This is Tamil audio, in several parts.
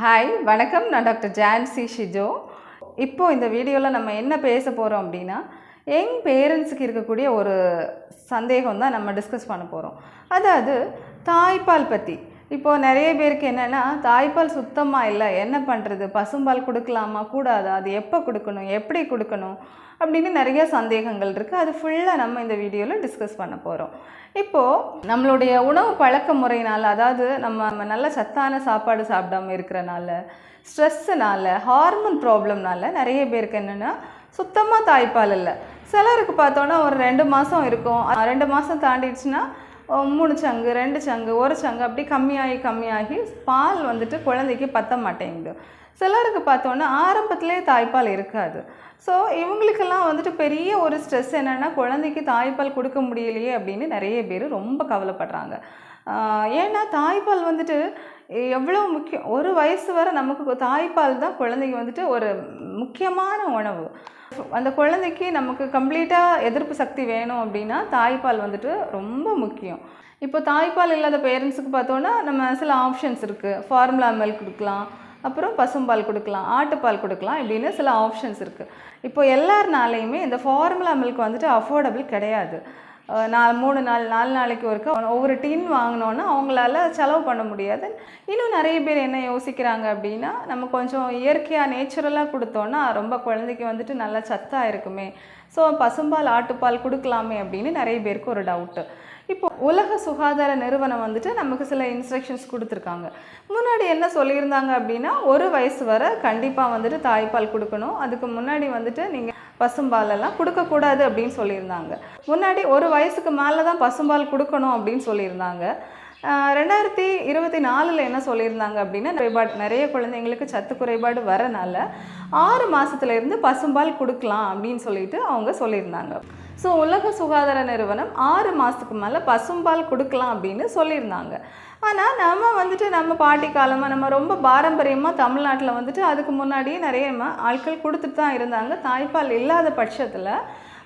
ஹாய் வணக்கம். நான் டாக்டர் ஜான்சி ஷிஜோ. இப்போது இந்த வீடியோவில் நம்ம என்ன பேச போகிறோம் அப்படின்னா யங் பேரண்ட்ஸுக்கு இருக்கக்கூடிய ஒரு சந்தேகம் தான் நம்ம டிஸ்கஸ் பண்ண போகிறோம் அதாவது தாய்ப்பால் பற்றி இப்போது நிறைய பேருக்கு என்னென்னா தாய்ப்பால் சுத்தமாக இல்லை. என்ன பண்ணுறது பசும்பால் கொடுக்கலாமா? கூடாதா? அது எப்போ கொடுக்கணும்? எப்படி கொடுக்கணும்? அப்படின்னு நிறைய சந்தேகங்கள் இருக்குது அது ஃபுல்லாக நம்ம இந்த வீடியோவில் டிஸ்கஸ் பண்ண போகிறோம் இப்போது நம்மளுடைய உணவு பழக்க முறையினால் அதாவது நம்ம நம்ம நல்ல சத்தான சாப்பாடு சாப்பிடாம இருக்கிறனால ஸ்ட்ரெஸ்ஸுனால ஹார்மோன் ப்ராப்ளம்னால நிறைய பேருக்கு என்னென்னா சுத்தமாக தாய்ப்பால் இல்லை. சிலருக்கு பார்த்தோன்னா ஒரு ரெண்டு மாதம் இருக்கும். ரெண்டு மாதம் தாண்டிடுச்சுன்னா மூணு சங்கு ரெண்டு சங்கு ஒரு சங்கு அப்படி கம்மியாகி கம்மியாகி பால் வந்துட்டு குழந்தைக்கு பத்த மாட்டேங்குது. சிலருக்கு பார்த்தோன்னா ஆரம்பத்திலே தாய்ப்பால் இருக்காது. ஸோ இவங்களுக்கெல்லாம் வந்துட்டு பெரிய ஒரு ஸ்ட்ரெஸ் என்னென்னா குழந்தைக்கு தாய்ப்பால் கொடுக்க முடியலையே அப்படின்னு நிறைய பேர் ரொம்ப கவலைப்படுறாங்க. ஏன்னா தாய்ப்பால் வந்துட்டு எவ்வளோ முக்கியம் ஒரு வயசு வரை நமக்கு தாய்ப்பால் தான் குழந்தைக்கு வந்துட்டு ஒரு முக்கியமான உணவு. அந்த குழந்தைக்கு நமக்கு கம்ப்ளீட்டாக எதிர்ப்பு சக்தி வேணும் அப்படின்னா தாய்ப்பால் வந்துட்டு ரொம்ப முக்கியம். இப்போ தாய்ப்பால் இல்லாத பேரண்ட்ஸுக்கு பார்த்தோன்னா நம்ம சில ஆப்ஷன்ஸ் இருக்குது ஃபார்முலா மில்க் கொடுக்கலாம் அப்புறம் பசும்பால் கொடுக்கலாம் ஆட்டுப்பால் கொடுக்கலாம் இப்படின்னு சில ஆப்ஷன்ஸ் இருக்குது இப்போ எல்லாருனாலையுமே இந்த ஃபார்முலா மில்க் வந்துட்டு அஃபோர்டபுள் கிடையாது. நாலு மூணு நாள் நாலு நாளைக்கு ஒருக்கா ஒவ்வொரு டின் வாங்கினோன்னா அவங்களால செலவு பண்ண முடியாது. இன்னும் நிறைய பேர் என்ன யோசிக்கிறாங்க அப்படின்னா நம்ம கொஞ்சம் இயற்கையாக நேச்சுரலாக கொடுத்தோன்னா ரொம்ப குழந்தைக்கு வந்துட்டு நல்லா சத்தாக இருக்குமே. ஸோ பசும்பால் ஆட்டுப்பால் கொடுக்கலாமே அப்படின்னு நிறைய பேருக்கு ஒரு டவுட்டு இப்போ உலக சுகாதார நிறுவனம் வந்துட்டு நமக்கு சில இன்ஸ்ட்ரக்ஷன்ஸ் கொடுத்துருக்காங்க. முன்னாடி என்ன சொல்லியிருந்தாங்க அப்படின்னா ஒரு வயசு வரை கண்டிப்பாக வந்துட்டு தாய்ப்பால் கொடுக்கணும். அதுக்கு முன்னாடி வந்துட்டு நீங்கள் பசும்பாலெல்லாம் கொடுக்கக்கூடாது அப்படின்னு சொல்லியிருந்தாங்க. முன்னாடி ஒரு வயசுக்கு மேலே தான் பசும்பால் கொடுக்கணும் அப்படின்னு சொல்லியிருந்தாங்க. ரெண்டாயிரத்தி இருபத்தி நாலில் என்ன சொல்லியிருந்தாங்க அப்படின்னா குறைபாடு நிறைய குழந்தைங்களுக்கு சத்து குறைபாடு வரனால ஆறு மாதத்துலேருந்து பசும்பால் கொடுக்கலாம் அப்படின்னு சொல்லிட்டு அவங்க சொல்லியிருந்தாங்க. ஸோ உலக சுகாதார நிறுவனம் ஆறு மாதத்துக்கு மேலே பசும்பால் கொடுக்கலாம் அப்படின்னு சொல்லியிருந்தாங்க. ஆனால் நம்ம வந்துட்டு நம்ம பாட்டி காலமாக நம்ம ரொம்ப பாரம்பரியமாக தமிழ்நாட்டில் வந்துட்டு அதுக்கு முன்னாடியே நிறைய ம- ஆட்கள் கொடுத்துட்டு தான் இருந்தாங்க. தாய்ப்பால் இல்லாத பட்சத்தில்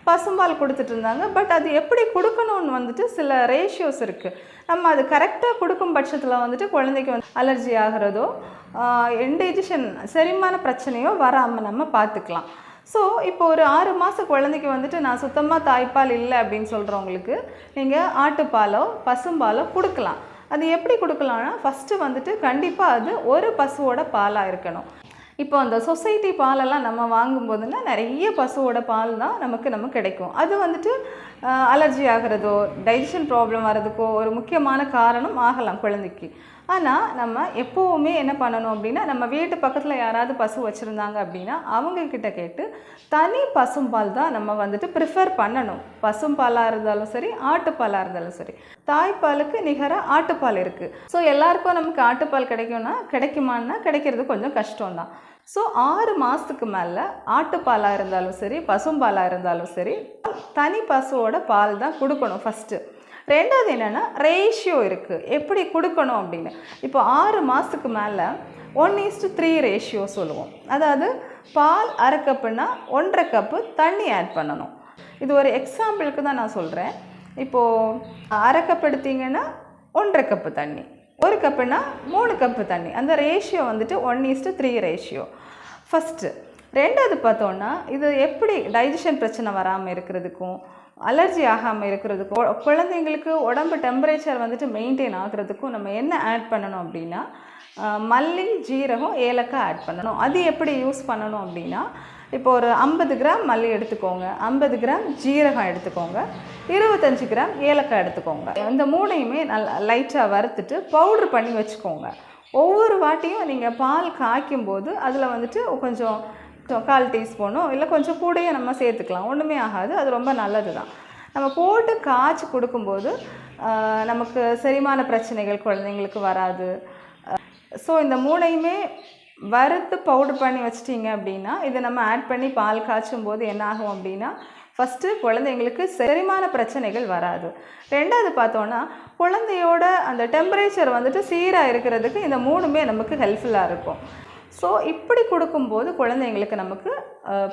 பசும்பால் கொடுத்துட்டு இருந்தாங்க பட் அது எப்படி கொடுக்கணும்னு வந்துட்டு சில ரேஷியோஸ் இருக்குது நம்ம அது கரெக்டாக கொடுக்கும் பட்சத்தில் வந்துட்டு குழந்தைக்கு வந்து அலர்ஜி ஆகிறதோ என்டைஜஷன் செரிமான பிரச்சனையோ வராமல் நம்ம பார்த்துக்கலாம் ஸோ இப்போ ஒரு ஆறு மாத குழந்தைக்கு வந்துட்டு நான் சுத்தமாக தாய்ப்பால் இல்லை அப்படின்னு சொல்கிறவங்களுக்கு நீங்கள் ஆட்டுப்பாலோ பசும்பாலோ கொடுக்கலாம். அது எப்படி கொடுக்கலாம்னா ஃபஸ்ட்டு வந்துட்டு கண்டிப்பாக அது ஒரு பசுவோட பாலாக இருக்கணும். இப்போ அந்த சொசைட்டி பாலெல்லாம் நம்ம வாங்கும்போதுன்னா நிறைய பசுவோட பால் தான் நமக்கு நம்ம கிடைக்கும். அது வந்துட்டு அலர்ஜி ஆகிறதோ டைஜஷன் ப்ராப்ளம் வர்றதுக்கோ ஒரு முக்கியமான காரணம் ஆகலாம் குழந்தைக்கு. ஆனால் நம்ம எப்போவுமே என்ன பண்ணணும் அப்படின்னா நம்ம வீட்டு பக்கத்தில் யாராவது பசு வச்சுருந்தாங்க அப்படின்னா அவங்கக்கிட்ட கேட்டு தனி பசும்பால் தான் நம்ம வந்துட்டு ப்ரிஃபர் பண்ணணும். பசும்பாலாக இருந்தாலும் சரி ஆட்டுப்பாலாக இருந்தாலும் சரி. தாய்ப்பாலுக்கு நிகராக ஆட்டுப்பால் இருக்குது ஸோ எல்லாருக்கும் நமக்கு ஆட்டுப்பால் கிடைக்கும்னா கிடைக்குமான்னா கிடைக்கிறது கொஞ்சம் கஷ்டம்தான். ஸோ ஆறு மாதத்துக்கு மேலே ஆட்டுப்பாலாக இருந்தாலும் சரி பசும்பாலாக இருந்தாலும் சரி தனி பசுவோட பால் தான் கொடுக்கணும் ஃபஸ்ட்டு ரெண்டாவது என்னென்னா ரேஷியோ இருக்குது எப்படி கொடுக்கணும் அப்படின்னு. இப்போ ஆறு மாதத்துக்கு மேலே ஒன் ஈஸ்டு த்ரீ ரேஷியோ சொல்லுவோம். அதாவது பால் அரை கப்புனா ஒன்றரை கப்பு தண்ணி ஆட் பண்ணணும். இது ஒரு எக்ஸாம்பிளுக்கு தான் நான் சொல்கிறேன் இப்போது அரை கப் எடுத்தீங்கன்னா ஒன்றரை கப்பு தண்ணி. ஒரு கப்புனா மூணு கப்பு தண்ணி. அந்த ரேஷியோ வந்துட்டு one is to three ratio first ரெண்டாவது பார்த்தோன்னா இது எப்படி டைஜஷன் பிரச்சனை வராமல் இருக்கிறதுக்கும் அலர்ஜி ஆகாமல் இருக்கிறதுக்கும் குழந்தைங்களுக்கு உடம்பு டெம்பரேச்சர் வந்துட்டு மெயின்டைன் ஆகுறதுக்கும் நம்ம என்ன ஆட் பண்ணணும் அப்படின்னா மல்லி ஜீரகம் ஏலக்காய் ஆட் பண்ணணும். அது எப்படி யூஸ் பண்ணணும் அப்படின்னா இப்போ ஒரு ஐம்பது கிராம் மல்லி எடுத்துக்கோங்க. ஐம்பது கிராம் ஜீரகம் எடுத்துக்கோங்க. இருபத்தஞ்சு கிராம் ஏலக்காய் எடுத்துக்கோங்க. இந்த மூணையுமே நல்லா லைட்டாக வறுத்துட்டு பவுட்ரு பண்ணி வச்சுக்கோங்க. ஒவ்வொரு வாட்டியும் நீங்கள் பால் காய்க்கும் போது அதில் வந்துட்டு கொஞ்சம் கால் டீஸ்பூனோ இல்லை கொஞ்சம் கூடையே நம்ம சேர்த்துக்கலாம். ஒன்றுமே ஆகாது. அது ரொம்ப நல்லது தான் நம்ம போட்டு காய்ச்சி கொடுக்கும்போது நமக்கு செரிமான பிரச்சனைகள் குழந்தைங்களுக்கு வராது. ஸோ இந்த மூணையுமே வறுத்து பவுடர் பண்ணி வச்சிட்டிங்க அப்படின்னா இதை நம்ம ஆட் பண்ணி பால் காய்ச்சும் போது என்ன ஆகும் அப்படின்னா ஃபஸ்ட்டு குழந்தைங்களுக்கு செரிமான பிரச்சனைகள் வராது. ரெண்டாவது பார்த்தோன்னா குழந்தையோட அந்த டெம்பரேச்சர் வந்துட்டு சீராக இருக்கிறதுக்கு இந்த மூணுமே நமக்கு ஹெல்ப்ஃபுல்லாக இருக்கும். ஸோ இப்படி கொடுக்கும்போது குழந்தைங்களுக்கு நமக்கு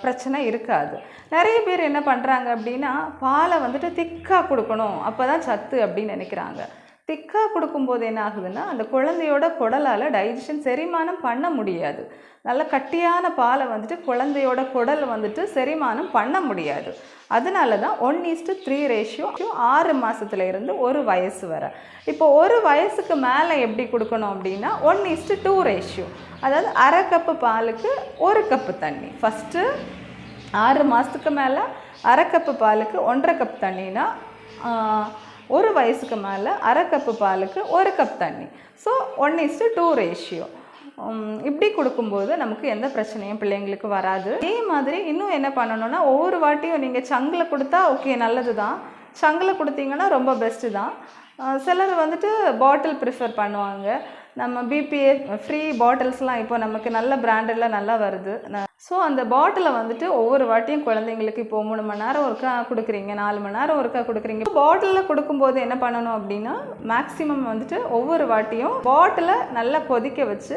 பிரச்சனை இருக்காது. நிறைய பேர் என்ன பண்ணுறாங்க அப்படின்னா பாலை வந்துட்டு திக்காக கொடுக்கணும். அப்போ தான் சத்து அப்படின்னு நினைக்கிறாங்க. திக்காக கொடுக்கும்போது என்ன ஆகுதுன்னா அந்த குழந்தையோட குடலால் டைஜஷன் செரிமானம் பண்ண முடியாது. நல்ல கட்டியான பாலை வந்துட்டு குழந்தையோட குடல் வந்துட்டு செரிமானம் பண்ண முடியாது. அதனால தான் ஒன் ஈஸ்ட்டு த்ரீ ரேஷியோ ஆறு மாதத்துல இருந்து ஒரு வயசு வரை. இப்போ ஒரு வயசுக்கு மேலே எப்படி கொடுக்கணும் அப்படின்னா ஒன் ஈஸ்ட்டு டூ ரேஷியோ அதாவது அரை கப்பு பாலுக்கு ஒரு கப்பு தண்ணி. ஃபஸ்ட்டு ஆறு மாதத்துக்கு மேலே அரை கப்பு பாலுக்கு ஒன்றரை கப் தண்ணினா ஒரு வயசுக்கு மேலே அரை கப்பு பாலுக்கு ஒரு கப் தண்ணி. So one is to two ratio இப்படி கொடுக்கும்போது நமக்கு எந்த பிரச்சனையும் பிள்ளைங்களுக்கு வராது. அதே மாதிரி இன்னும் என்ன பண்ணணும்னா ஒவ்வொரு வாட்டியும் நீங்கள் சங்கில் கொடுத்தா ஓகே நல்லது தான் சங்கில் கொடுத்தீங்கன்னா ரொம்ப பெஸ்ட்டு தான். சிலர் வந்துட்டு பாட்டில் ப்ரிஃபர் பண்ணுவாங்க. நம்ம பிபிஏ ஃப்ரீ பாட்டில்ஸ்லாம் இப்போ நமக்கு நல்ல பிராண்டடில் நல்லா வருது. ஸோ அந்த பாட்டிலை வந்துட்டு ஒவ்வொரு வாட்டியும் குழந்தைங்களுக்கு இப்போ மூணு மணி நேரம் ஒருக்கா கொடுக்குறீங்க நாலு மணி நேரம் ஒருக்கா கொடுக்குறீங்க. பாட்டிலில் கொடுக்கும்போது என்ன பண்ணணும் அப்படின்னா மேக்ஸிமம் வந்துட்டு ஒவ்வொரு வாட்டியும் பாட்டிலை நல்லா கொதிக்க வச்சு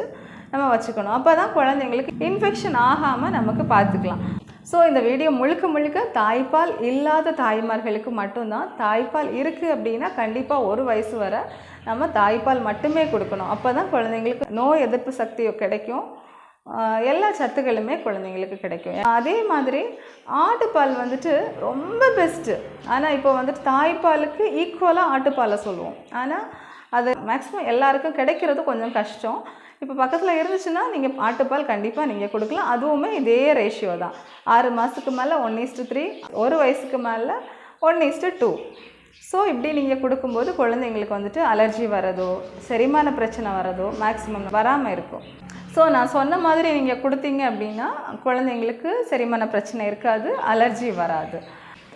நம்ம வச்சுக்கணும். அப்போ தான் குழந்தைங்களுக்கு இன்ஃபெக்ஷன் ஆகாமல் நமக்கு பார்த்துக்கலாம். ஸோ இந்த வீடியோ முழுக்க முழுக்க தாய்ப்பால் இல்லாத தாய்மார்களுக்கு மட்டும்தான் தாய்ப்பால் இருக்குது அப்படின்னா கண்டிப்பாக ஒரு வயசு வரை நம்ம தாய்ப்பால் மட்டுமே கொடுக்கணும். அப்போ தான் குழந்தைங்களுக்கு நோய் எதிர்ப்பு சக்தி கிடைக்கும். எல்லா சத்துக்களுமே குழந்தைங்களுக்கு கிடைக்கும். அதே மாதிரி ஆட்டுப்பால் வந்துட்டு ரொம்ப பெஸ்ட்டு ஆனால் இப்போ வந்துட்டு தாய்ப்பாலுக்கு ஈக்குவலாக ஆட்டுப்பாலை சொல்லுவோம். ஆனால் அது மேக்ஸிமம் எல்லாருக்கும் கிடைக்கிறது கொஞ்சம் கஷ்டம். இப்போ பக்கத்தில் இருந்துச்சுன்னா நீங்கள் ஆட்டுப்பால் கண்டிப்பாக நீங்கள் கொடுக்கலாம். அதுவுமே இதே ரேஷியோ தான். ஆறு மாதத்துக்கு மேலே ஒன் இஸ்டு த்ரீ ஒரு வயசுக்கு மேலே ஒன் இஸ்டு டூ ஸோ இப்படி நீங்கள் கொடுக்கும்போது குழந்தைங்களுக்கு வந்துட்டு அலர்ஜி வரதோ செரிமான பிரச்சனை வரதோ மேக்ஸிமம் வராமல் இருக்கும். ஸோ நான் சொன்ன மாதிரி நீங்கள் கொடுத்தீங்க அப்படின்னா குழந்தைங்களுக்கு செரிமான பிரச்சனை இருக்காது அலர்ஜி வராது.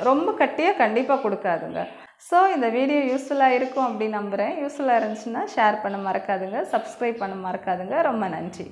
ரொம்ப கட்டியாக கண்டிப்பாக கொடுக்காதுங்க. ஸோ இந்த வீடியோ யூஸ்ஃபுல்லாக இருக்கும் அப்படின்னு நம்புகிறேன் யூஸ்ஃபுல்லாக இருந்துச்சுன்னா ஷேர் பண்ண மறக்காதுங்க. சப்ஸ்கிரைப் பண்ண மறக்காதுங்க. ரொம்ப நன்றி.